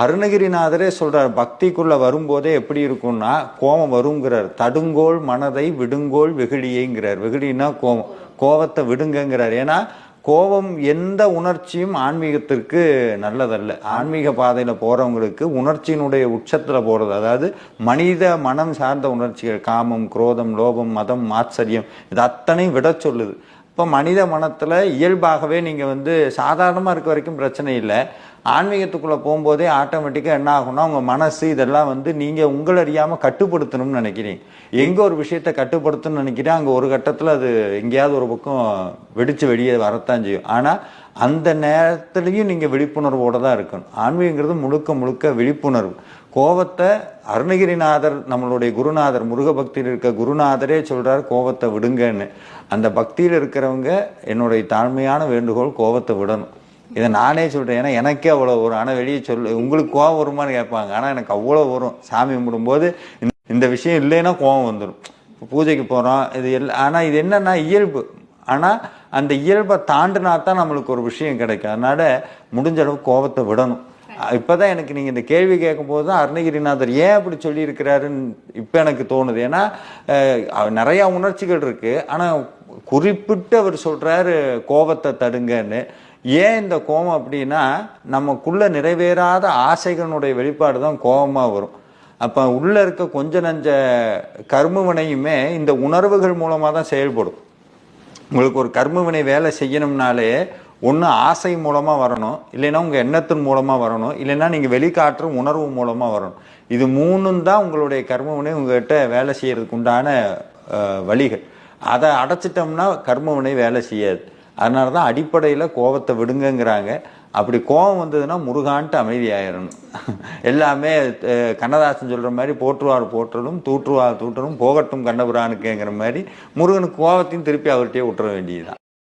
அருணகிரிநாதரே சொல்றார் பக்திக்குள்ள வரும்போதே எப்படி இருக்கும்னா கோபம் வருங்கிறார். தடுங்கோல் மனதை விடுங்கோல் வெகுளியேங்கிறார். வெகுளின்னா கோபம். கோபத்தை விடுங்கங்கிறார். ஏன்னா கோபம் எந்த உணர்ச்சியும் ஆன்மீகத்திற்கு நல்லதல்ல. ஆன்மீக பாதையில போறவங்களுக்கு உணர்ச்சியினுடைய உச்சத்துல போறது அதாவது மனித மனம் சார்ந்த உணர்ச்சிகள் காமம் குரோதம் லோபம் மதம் மாத்சரியம் இது அத்தனையும் விட சொல்லுது. இப்போ மனித மனத்தில் இயல்பாகவே நீங்கள் வந்து சாதாரணமாக இருக்க வரைக்கும் பிரச்சனை இல்லை. ஆன்மீகத்துக்குள்ளே போகும்போதே ஆட்டோமேட்டிக்காக என்ன ஆகும்னா உங்கள் மனசு இதெல்லாம் வந்து நீங்கள் உங்களை அறியாமல் கட்டுப்படுத்தணும்னு நினைக்கிறீங்க. எங்கே ஒரு விஷயத்தை கட்டுப்படுத்தணும்னு நினைக்கிறேன் அங்கே ஒரு கட்டத்தில் அது எங்கேயாவது ஒரு பக்கம் வெடித்து வெளியே வரத்தான் செய்யும். ஆனால் அந்த நேரத்துலையும் நீங்கள் விழிப்புணர்வோடு தான் இருக்கணும். ஆன்மீகங்கிறது முழுக்க முழுக்க விழிப்புணர்வு. கோபத்தை அருணகிரிநாதர் நம்மளுடைய குருநாதர் முருக பக்தியில் இருக்க குருநாதரே சொல்கிறார் கோபத்தை விடுங்கன்னு. அந்த பக்தியில் இருக்கிறவங்க என்னுடைய தாழ்மையான வேண்டுகோள் கோபத்தை விடணும். இதை நானே சொல்கிறேன் ஏன்னா எனக்கே அவ்வளோ வரும். ஆனால் வெளியே சொல்லு உங்களுக்கு கோவம் வருமான்னு கேட்பாங்க. ஆனால் எனக்கு அவ்வளோ வரும். சாமி கும்பிடும்போது இந்த- இந்த விஷயம் இல்லைன்னா கோவம் வந்துடும் பூஜைக்கு போகிறோம் இது எல்லாம் ஆனால் இது என்னன்னா இயல்பு. ஆனால் அந்த இயல்பை தாண்டினா தான் நம்மளுக்கு ஒரு விஷயம் கிடைக்கும். அதனால் முடிஞ்ச அளவு கோபத்தை விடணும். இப்போ தான் எனக்கு நீங்கள் இந்த கேள்வி கேட்கும்போது தான் அருணகிரிநாதர் ஏன் அப்படி சொல்லியிருக்கிறாருன்னு இப்போ எனக்கு தோணுது. ஏன்னா நிறையா உணர்ச்சிகள் இருக்குது ஆனால் குறிப்பிட்டு அவர் சொல்றாரு கோபத்தை தடுங்கன்னு. ஏன் இந்த கோபம் அப்படின்னா நமக்குள்ள நிறைவேறாத ஆசைகளுடைய வெளிப்பாடு தான் கோபமாக வரும். அப்போ உள்ளே இருக்க கொஞ்ச நஞ்ச கர்மவினையுமே இந்த உணர்வுகள் மூலமாக தான் செயல்படும். உங்களுக்கு ஒரு கர்மவினை வேலை செய்யணும்னாலே ஒன்று ஆசை மூலமாக வரணும் இல்லைன்னா உங்கள் எண்ணத்தின் மூலமாக வரணும் இல்லைன்னா நீங்கள் வெளிக்காட்டுற உணர்வு மூலமாக வரணும். இது மூணும் தான் உங்களுடைய கர்மவினை உங்கள்கிட்ட வேலை செய்கிறதுக்கு உண்டான வழிகள். அதை அடைச்சிட்டோம்னா கர்மவினை வேலை செய்யாது. அதனால தான் அடிப்படையில் கோபத்தை விடுங்கங்கிறாங்க. அப்படி கோபம் வந்ததுன்னா முருகான்ட்டு அமைதியாயிடணும் எல்லாமே கண்ணதாசன் சொல்கிற மாதிரி போற்றுவார் போற்றலும் தூற்றுவார் தூற்றலும் போகட்டும் கண்ணபுரானுக்குங்கிற மாதிரி முருகனுக்கு கோபத்தையும் திருப்பி அவர்கிட்டயே விட்டுற வேண்டியதுதான்.